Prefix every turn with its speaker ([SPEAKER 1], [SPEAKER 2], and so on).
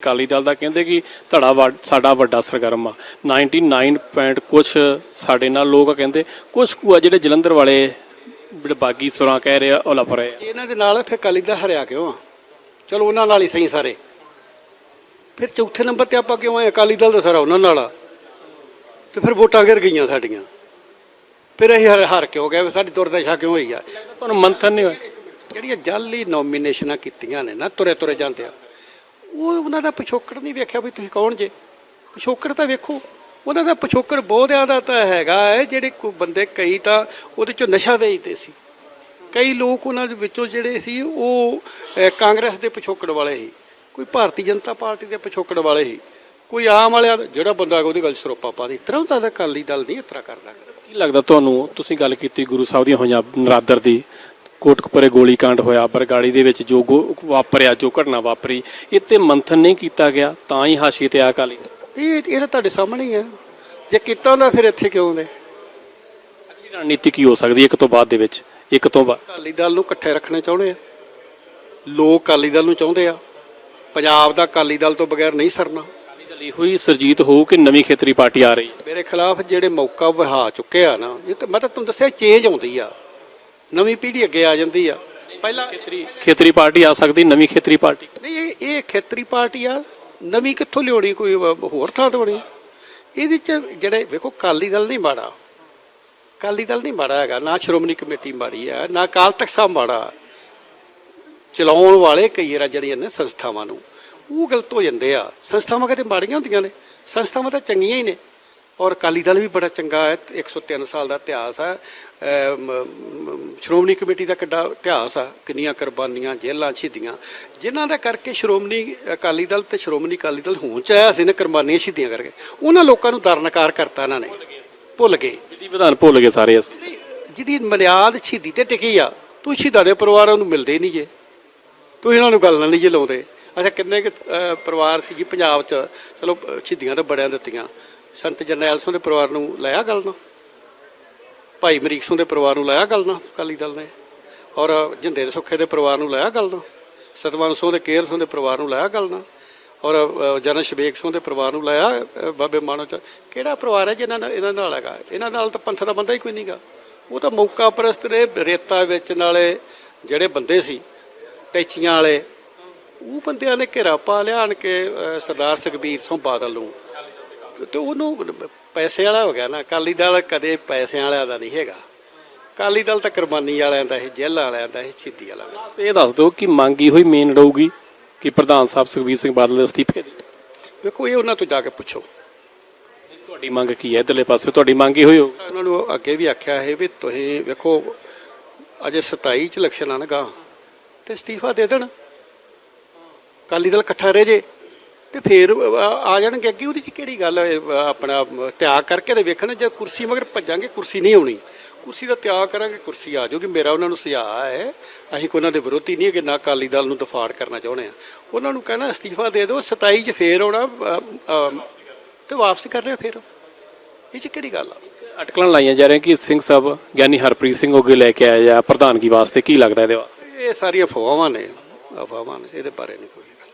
[SPEAKER 1] ਅਕਾਲੀ ਦਲ ਦਾ ਕਹਿੰਦੇ ਕਿ ਧੜਾ ਸਾਡਾ ਵੱਡਾ ਸਰਗਰਮ ਆ। 99 ਪੁਆਇੰਟ ਕੁਛ ਸਾਡੇ ਨਾਲ ਲੋਕ ਕਹਿੰਦੇ ਕੁਛ ਕੁ ਆ ਜਿਹੜੇ ਜਲੰਧਰ ਵਾਲੇ ਜਿਹੜੇ ਬਾਗੀ ਸੁਰਾਂ ਕਹਿ ਰਹੇ ਆ ਉਹ ਲੱਭ ਰਹੇ ਆ।
[SPEAKER 2] ਇਹਨਾਂ ਦੇ ਨਾਲ ਫਿਰ ਅਕਾਲੀ ਦਾ ਹਰਿਆ ਕਿਉਂ ਆ? ਚਲੋ ਉਹਨਾਂ ਨਾਲ ਹੀ ਸਹੀ ਸਾਰੇ। ਫਿਰ ਚੌਥੇ ਨੰਬਰ ਤੇ ਆਪਾਂ ਕਿਉਂ ਆਏ ਅਕਾਲੀ ਦਲ ਦਾ ਸਾਰਾ ਉਹਨਾਂ ਨਾਲ ਆ। ਤੇ ਫਿਰ ਵੋਟਾਂ ਗਿਰ ਗਈਆਂ ਸਾਡੀਆਂ। ਫਿਰ ਅਸੀਂ ਹਰ ਹਾਰ ਕਿਉਂ ਗਏ? ਸਾਡੀ ਦੁਰਦਸ਼ਾ ਕਿਉਂ ਹੋਈ ਆ?
[SPEAKER 1] ਤੁਹਾਨੂੰ ਮੰਥਨ ਨਹੀਂ ਹੋਇਆ?
[SPEAKER 2] ਜਿਹੜੀਆਂ ਜਾਲੀ ਨੋਮੀਨੇਸ਼ਨਾਂ ਕੀਤੀਆਂ ਨੇ ਨਾ ਤੁਰੇ ਤੁਰੇ ਜਾਂਦੇ ਆ। ਉਹ ਉਹਨਾਂ ਦਾ ਪਿਛੋਕੜ ਨਹੀਂ ਵੇਖਿਆ ਵੀ ਤੁਸੀਂ ਕੌਣ ਜੇ। ਪਿਛੋਕੜ ਤਾਂ ਵੇਖੋ। ਉਹਨਾਂ ਦਾ ਪਿਛੋਕੜ ਬਹੁਤ ਜ਼ਿਆਦਾ ਤਾਂ ਹੈਗਾ ਹੈ, ਜਿਹੜੇ ਕੋਈ ਬੰਦੇ ਕਈ ਤਾਂ ਉਹਦੇ ਚੋਂ ਨਸ਼ਾ ਵੇਚਦੇ ਸੀ। ਕਈ ਲੋਕ ਉਹਨਾਂ ਦੇ ਵਿੱਚੋਂ ਜਿਹੜੇ ਸੀ, ਉਹ ਕਾਂਗਰਸ ਦੇ ਪਿਛੋਕੜ ਵਾਲੇ ਸੀ। ਕੋਈ ਭਾਰਤੀ ਜਨਤਾ ਪਾਰਟੀ ਦੇ ਪਿਛੋਕੜ ਵਾਲੇ ਸੀ। ਕੋਈ ਆਮ ਵਾਲਿਆ ਦਾ- ਜਿਹੜਾ ਬੰਦਾ ਉਹਦੀ ਗੱਲ ਸਰੋਪਾ ਪਾ ਦੇ, ਇਸ ਤਰ੍ਹਾਂ ਹੁੰਦਾ ਤਾਂ ਅਕਾਲੀ ਦਲ ਨਹੀਂ ਇਸ ਕਰਦਾ।
[SPEAKER 1] ਕੀ ਲੱਗਦਾ ਤੁਹਾਨੂੰ, ਤੁਸੀਂ ਗੱਲ ਕੀਤੀ ਗੁਰੂ ਸਾਹਿਬ ਦੀਆਂ ਹੋਈਆਂ ਨਰਾਦਰ ਦੀ ਕੋਟਕਪੁਰੇ ਗੋਲੀकांड ਹੋਇਆ ਬਰਗਾੜੀ ਦੇ ਵਿੱਚ ਜੋ ਵਾਪਰਿਆ ਜੋ ਘਟਨਾ ਵਾਪਰੀ ਇਹ ਤੇ ਮੰਥਨ ਨਹੀਂ ਕੀਤਾ ਗਿਆ ਤਾਂ ਹੀ ਹਾਸ਼ੀਏ ਤੇ ਆ ਦਲ।
[SPEAKER 2] ਇਹ ਇਹ ਤਾਂ ਤੁਹਾਡੇ ਸਾਹਮਣੇ ਹੀ ਹੈ ਜੇ ਕੀਤਾ ਹੁੰਦਾ ਫਿਰ ਇੱਥੇ ਕਿਉਂ ਨੇ
[SPEAKER 1] ਅਗਲੀ ਰਣਨੀਤੀ ਕੀ ਹੋ ਸਕਦੀ ਹੈ ਇੱਕ ਤੋਂ ਬਾਅਦ ਦੇ ਵਿੱਚ? ਇੱਕ ਤੋਂ ਬਾਅਦ।
[SPEAKER 2] ਅਕਾਲੀ ਦਲ ਨੂੰ ਇਕੱਠੇ ਰੱਖਣਾ ਚਾਹੁੰਦੇ ਆ। ਲੋਕ ਅਕਾਲੀ ਦਲ ਨੂੰ ਚਾਹੁੰਦੇ ਆ। ਪੰਜਾਬ ਦਾ ਅਕਾਲੀ ਦਲ ਤੋਂ ਬਗੈਰ ਨਹੀਂ ਸਰਨਾ।
[SPEAKER 1] ਅਕਾਲੀ ਦਲ ਇਹੋ ਹੀ ਸਰਜੀਤ ਹੋਊ ਕਿ ਨਵੀਂ ਖੇਤਰੀ ਪਾਰਟੀ ਆ ਰਹੀ ਹੈ।
[SPEAKER 2] ਮੇਰੇ ਖਿਲਾਫ ਜਿਹੜੇ ਮੌਕਾ ਵਹਾ ਚੁੱਕੇ ਆ ਨਾ ਇਹ ਤਾਂ ਮੈਂ ਤਾਂ ਤੁਹਾਨੂੰ ਦੱਸਿਆ ਚੇਂਜ ਆਉਂਦੀ ਆ। ਨਵੀਂ ਪੀੜ੍ਹੀ ਅੱਗੇ ਆ ਜਾਂਦੀ ਆ। ਪਹਿਲਾਂ
[SPEAKER 1] ਖੇਤਰੀ ਖੇਤਰੀ ਪਾਰਟੀ ਆ ਸਕਦੀ ਨਵੀਂ ਖੇਤਰੀ ਪਾਰਟੀ।
[SPEAKER 2] ਨਹੀਂ ਇਹ ਇਹ ਖੇਤਰੀ ਪਾਰਟੀ ਆ। ਨਵੀਂ ਕਿੱਥੋਂ ਲਿਆਉਣੀ ਕੋਈ ਹੋਰ ਥਾਂ ਤੋਂ ਹੋਣੀ ਇਹਦੇ ਚ ਜਿਹੜੇ ਵੇਖੋ ਅਕਾਲੀ ਦਲ ਨਹੀਂ ਮਾੜਾ। ਅਕਾਲੀ ਦਲ ਨਹੀਂ ਮਾੜਾ ਹੈਗਾ। ਨਾ ਸ਼੍ਰੋਮਣੀ ਕਮੇਟੀ ਮਾੜੀ ਆ ਨਾ ਅਕਾਲ ਤਖਤ ਸਾਹਿਬ ਮਾੜਾ। ਚਲਾਉਣ ਵਾਲੇ ਕਈ ਵਾਰ ਜਿਹੜੀਆਂ ਨੇ ਸੰਸਥਾਵਾਂ ਨੂੰ ਉਹ ਗਲਤ ਹੋ ਜਾਂਦੇ ਆ। ਸੰਸਥਾਵਾਂ ਕਿਤੇ ਮਾੜੀਆਂ ਹੁੰਦੀਆਂ ਨੇ। ਸੰਸਥਾਵਾਂ ਤਾਂ ਚੰਗੀਆਂ ਹੀ ਨੇ। ਔਰ ਅਕਾਲੀ ਦਲ ਵੀ ਬੜਾ ਚੰਗਾ ਹੈ 103 ਸਾਲ ਦਾ ਇਤਿਹਾਸ ਹੈ। ਸ਼੍ਰੋਮਣੀ ਕਮੇਟੀ ਦਾ ਕਿੱਡਾ ਇਤਿਹਾਸ ਆ ਕਿੰਨੀਆਂ ਕੁਰਬਾਨੀਆਂ ਜੇਲ੍ਹਾਂ ਸ਼ਹੀਦੀਆਂ। ਜਿਨ੍ਹਾਂ ਦਾ ਕਰਕੇ ਸ਼੍ਰੋਮਣੀ ਅਕਾਲੀ ਦਲ ਤੇ ਸ਼੍ਰੋਮਣੀ ਅਕਾਲੀ ਦਲ ਹੋਂ ਚ ਆਇਆ ਸੀ ਨੇ ਕੁਰਬਾਨੀਆਂ ਸ਼ਹੀਦੀਆਂ ਕਰਕੇ। ਉਹਨਾਂ ਲੋਕਾਂ ਨੂੰ ਦਰਨਕਾਰ ਕਰਤਾ ਇਹਨਾਂ ਨੇ। ਭੁੱਲ ਗਏ।
[SPEAKER 1] ਵਿਧੀ ਵਿਧਾਨ ਭੁੱਲ ਗਏ ਸਾਰੇ ਅਸੀਂ।
[SPEAKER 2] ਜਿਹਦੀ ਬੁਨਿਆਦ ਸ਼ਹੀਦੀ ਤੇ ਟਿਕੀ ਆ ਤੂੰ ਸ਼ਹੀਦਾਂ ਦੇ ਪਰਿਵਾਰਾਂ ਨੂੰ ਮਿਲਦੇ ਨਹੀਂ ਜੇ। ਤੂੰ ਇਹਨਾਂ ਨੂੰ ਗੱਲ ਨਾਲ ਨਹੀਂ ਜੇ ਲਾਉਂਦੇ। ਅੱਛਾ ਕਿੰਨੇ ਕੁ ਪਰਿਵਾਰ ਸੀ ਜੀ ਪੰਜਾਬ 'ਚ? ਚਲੋ ਸ਼ਹੀਦੀਆਂ ਤਾਂ ਬੜਿਆਂ ਦਿੱਤੀਆਂ। ਸੰਤ ਜਰਨੈਲ ਸਿੰਘ ਦੇ ਪਰਿਵਾਰ ਨੂੰ ਲਾਇਆ ਗੱਲ ਨਾ ਭਾਈ ਮਰੀਕ ਸਿੰਘ ਦੇ ਪਰਿਵਾਰ ਨੂੰ ਲਾਇਆ ਗੱਲ ਨਾ ਅਕਾਲੀ ਦਲ ਨੇ? ਔਰ ਜਿੰਦੇ ਦੇ ਸੁੱਖੇ ਦੇ ਪਰਿਵਾਰ ਨੂੰ ਲਾਇਆ ਗੱਲ ਨਾ ਸਤਵੰਤ ਸਿੰਘ ਦੇ ਕੇਰ ਸਿੰਘ ਦੇ ਪਰਿਵਾਰ ਨੂੰ ਲਾਇਆ ਗੱਲ ਨਾ ਔਰ ਜਨ ਸ਼ਬੇਕ ਸਿੰਘ ਦੇ ਪਰਿਵਾਰ ਨੂੰ ਲਾਇਆ ਬਾਬੇ ਮਾਨੋ ਚ? ਕਿਹੜਾ ਪਰਿਵਾਰ ਹੈ ਜਿਹਨਾਂ ਨਾਲ, ਇਹਨਾਂ ਨਾਲ ਹੈਗਾ? ਇਹਨਾਂ ਨਾਲ ਤਾਂ ਪੰਥ ਦਾ ਬੰਦਾ ਹੀ ਕੋਈ ਨਹੀਂਗਾ ਉਹ ਤਾਂ ਮੌਕਾ ਪ੍ਰਸਤ ਨੇ, ਰੇਤਾ ਵਿੱਚ ਨਾਲੇ ਜਿਹੜੇ ਬੰਦੇ ਸੀ, ਟੈਚੀਆਂ ਵਾਲੇ, ਉਹ ਬੰਦਿਆਂ ਨੇ ਘੇਰਾ ਪਾ ਲਿਆ ਆਣ ਕੇ ਸਰਦਾਰ ਸੁਖਬੀਰ ਸਿੰਘ ਬਾਦਲ ਨੂੰ। ਤੇ ਉਹਨੂੰ ਪੈਸੇ ਵਾਲਾ ਹੋ ਗਿਆ ਨਾ ਅਕਾਲੀ ਦਲ ਕਦੇ ਪੈਸਿਆਂ ਵਾਲਿਆਂ ਦਾ ਨਹੀਂ ਹੈਗਾ। ਅਕਾਲੀ ਦਲ ਤਾਂ ਕੁਰਬਾਨੀ ਵਾਲਿਆਂ ਦਾ ਇਹ ਜੇਲ੍ਹਾਂ ਵਾਲਿਆਂ ਦਾ ਇਹ ਛਿੱਤੀ ਵਾਲਿਆਂ ਦਾ।
[SPEAKER 1] ਬਸ ਇਹ ਦੱਸ ਦਿਓ ਕਿ ਮੰਗੀ ਹੋਈ ਮੇਨ ਰਹੂਗੀ ਕਿ ਪ੍ਰਧਾਨ ਸਾਹਿਬ ਸੁਖਬੀਰ ਸਿੰਘ ਬਾਦਲ ਦੇ ਅਸਤੀਫੇ ਦੀ।
[SPEAKER 2] ਵੇਖੋ ਇਹ ਉਹਨਾਂ ਤੋਂ ਜਾ ਕੇ ਪੁੱਛੋ।
[SPEAKER 1] ਤੁਹਾਡੀ ਮੰਗ ਕੀ ਹੈ ਇਧਰਲੇ ਪਾਸੇ? ਤੁਹਾਡੀ ਮੰਗ ਹੀ ਹੋਈ ਹੋਊ
[SPEAKER 2] ਉਹਨਾਂ ਨੂੰ ਅੱਗੇ ਵੀ ਆਖਿਆ ਹੈ ਵੀ ਤੁਸੀਂ ਵੇਖੋ ਅਜੇ 27 ਚ ਇਲੈਕਸ਼ਨ ਆਣਗਾ ਤੇ ਅਸਤੀਫਾ ਦੇ ਦੇਣ। ਅਕਾਲੀ ਦਲ ਇਕੱਠਾ ਰਹਿ ਜੇ। ਤੇ ਫੇਰ ਆ ਜਾਣਗੇ ਅੱਗੇ ਉਹਦੀ 'ਚ ਕਿਹੜੀ ਗੱਲ ਹੈ ਆਪਣਾ ਤਿਆਗ ਕਰਕੇ ਤੇ ਵੇਖਣ ਜੇ ਕੁਰਸੀ ਮਗਰ ਭੱਜਾਂਗੇ ਕੁਰਸੀ ਨਹੀਂ ਆਉਣੀ। ਕੁਰਸੀ ਦਾ ਤਿਆਗ ਕਰਾਂਗੇ ਕੁਰਸੀ ਆ ਜਾਊਗੀ ਮੇਰਾ ਉਹਨਾਂ ਨੂੰ ਸੁਝਾਅ ਹੈ ਅਸੀਂ ਕੋਈ ਉਹਨਾਂ ਦੇ ਵਿਰੋਧੀ ਨਹੀਂ ਕਿ ਨਾ ਅਕਾਲੀ ਦਲ ਨੂੰ ਦਫਾੜ ਕਰਨਾ ਚਾਹੁੰਦੇ ਆ ਉਹਨਾਂ ਨੂੰ ਕਹਿਣਾ ਅਸਤੀਫਾ ਦੇ ਦਿਓ 27 ਚ ਫੇਰ ਆਉਣਾ ਤੇ ਵਾਪਸ ਕਰ ਲਿਓ ਫੇਰ। ਇਹ ਚ ਕਿਹੜੀ ਗੱਲ ਆ?
[SPEAKER 1] ਅਟਕਲਾਂ ਲਾਈਆਂ ਜਾ ਰਹੀਆਂ ਕਿ ਸਿੰਘ ਸਾਹਿਬ ਗਿਆਨੀ ਹਰਪ੍ਰੀਤ ਸਿੰਘ ਅੱਗੇ ਲੈ ਕੇ ਆਇਆ ਜਾਂ ਪ੍ਰਧਾਨਗੀ ਵਾਸਤੇ ਕੀ ਲੱਗਦਾ ਇਹਦੇ
[SPEAKER 2] ਇਹ ਸਾਰੀਆਂ ਅਫਵਾਹਾਂ ਨੇ ਅਫਵਾਹਾਂ ਨੇ ਇਹਦੇ ਬਾਰੇ ਨਹੀਂ ਕੋਈ।